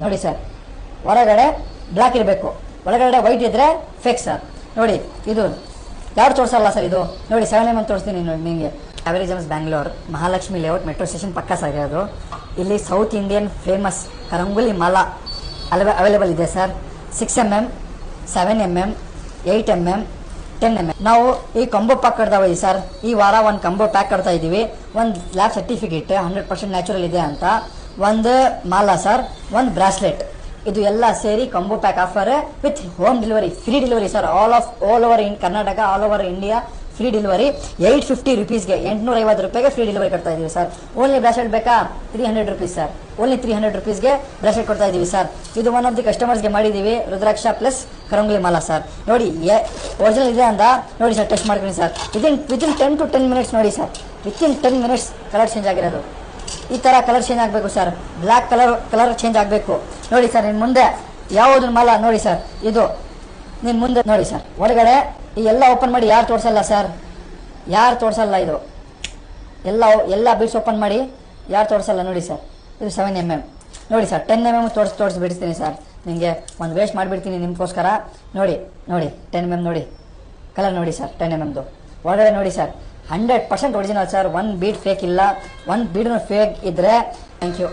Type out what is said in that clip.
ನೋಡಿ ಸರ್, ಹೊರಗಡೆ ಬ್ಲ್ಯಾಕ್ ಇರಬೇಕು. ಒಳಗಡೆ ವೈಟ್ ಇದ್ರೆ ಫೇಕ್ ಸರ್ ನೋಡಿ, ಇದು ಯಾರು ತೋರಿಸಲ್ಲ ಸರ್ ಇದು? ನೋಡಿ ಸೆವೆನ್ ಎಂ ತೋರಿಸ್ತೀನಿ ನೋಡಿ ನಿಮಗೆ. Kaveri gems Bangalore Mahalakshmi layout metro station ಪಕ್ಕ ಸರ್ ಅದು ಇಲ್ಲಿ south Indian famous karungali mala ಅಲ್ವ ಅವೈಲೇಬಲ್ ಇದೆ sir six M M seven M M eight M M ten M M ನಾವು ಈ ಕಂಬೋ ಪ್ಯಾಕ್ ಹೋಗಿ ಸರ್ ಈ ವಾರ ಒಂದು ಕಂಬೋ ಪ್ಯಾಕ್ ಕಟ್ತಾ ಇದ್ದೀವಿ ಒಂದು lab certificate hundred percent natural ಇದೆ ಅಂತ. ಒಂದು ಮಾಲಾ ಸರ್, ಒಂದು ಬ್ರಾಸ್ಲೆಟ್. ಇದು ಎಲ್ಲ ಸೇರಿ combo pack offer with home delivery, free delivery sir. All of all over in Karnataka all over India free delivery eight fifty ರುಪೀಸ್ಗೆ ಎಂಟುನೂರ ಐವತ್ತು ರೂಪಾಯಿಗೆ ಫ್ರೀ ಡೆಲಿವರಿ ಕೊಡ್ತಾ ಇದೀವಿ ಸರ್. ಓನ್ಲಿ ಬ್ರಾಸ್ಲೆಟ್ ಬೇಕಾ? Three hundred rupees sir. Only three hundred ರುಪೀಸ್ಗೆ bracelet ಕೊಡ್ತಾ ಇದೀವಿ sir. ಇದು one of the ಕಸ್ಟಮರ್ಸ್ಗೆ ಮಾಡಿದ್ದೀವಿ ರುದ್ರಾಕ್ಷ ಪ್ಲಸ್ ಕರಂಗುಲಿ ಮಾಲಾ ಸರ್. ನೋಡಿ ಒರಿಜಿನಲ್ ಇದೆ ಅಂತ ನೋಡಿ ಸರ್ ಟೆಸ್ಟ್ ಮಾಡ್ಕೊಳ್ಳಿ sir. Within within ten to ten minutes ನೋಡಿ sir. Within ten minutes colour change ಆಗಿರೋದು. ಈ ಥರ ಕಲರ್ ಚೇಂಜ್ ಆಗಬೇಕು sir black colour colour change ಆಗಬೇಕು. ನೋಡಿ ಸರ್ ನಿನ್ನ ಮುಂದೆ ಯಾವುದು ಮಲ, ನೋಡಿ ಸರ್ ಇದು ನಿನ್ನ ಮುಂದೆ, ನೋಡಿ ಸರ್ ಒಳಗಡೆ ಈ ಎಲ್ಲ ಓಪನ್ ಮಾಡಿ ಯಾರು ತೋರ್ಸಲ್ಲ ಸರ್ ಯಾರು ತೋರಿಸಲ್ಲ ಇದು? ಎಲ್ಲ ಎಲ್ಲ ಬಿಡ್ಸ್ ಓಪನ್ ಮಾಡಿ ಯಾರು ತೋರಿಸಲ್ಲ, ನೋಡಿ ಸರ್ ಇದು ಸೆವೆನ್ ಎಂ ಎಂ ನೋಡಿ ಸರ್ ಟೆನ್ ಎಂ ಎಂ ತೋರಿಸಿ ತೋರಿಸಿ ಬಿಡ್ತೀನಿ ಸರ್ ನಿಮಗೆ ಒಂದು ವೇಸ್ಟ್ ಮಾಡಿಬಿಡ್ತೀನಿ ನಿಮಗೋಸ್ಕರ. ನೋಡಿ ನೋಡಿ ಟೆನ್ ಎಂ ಎಂ ನೋಡಿ. ಕಲರ್ ನೋಡಿ ಸರ್ ಟೆನ್ ಎಂ ಎಮ್ದು ಒಳಗಡೆ ನೋಡಿ sir hundred percent original sir. One bit fake ಇಲ್ಲ. ಒನ್ ಬೀಟ್ ಫೇಕ್ ಇದ್ದರೆ ಥ್ಯಾಂಕ್ ಯು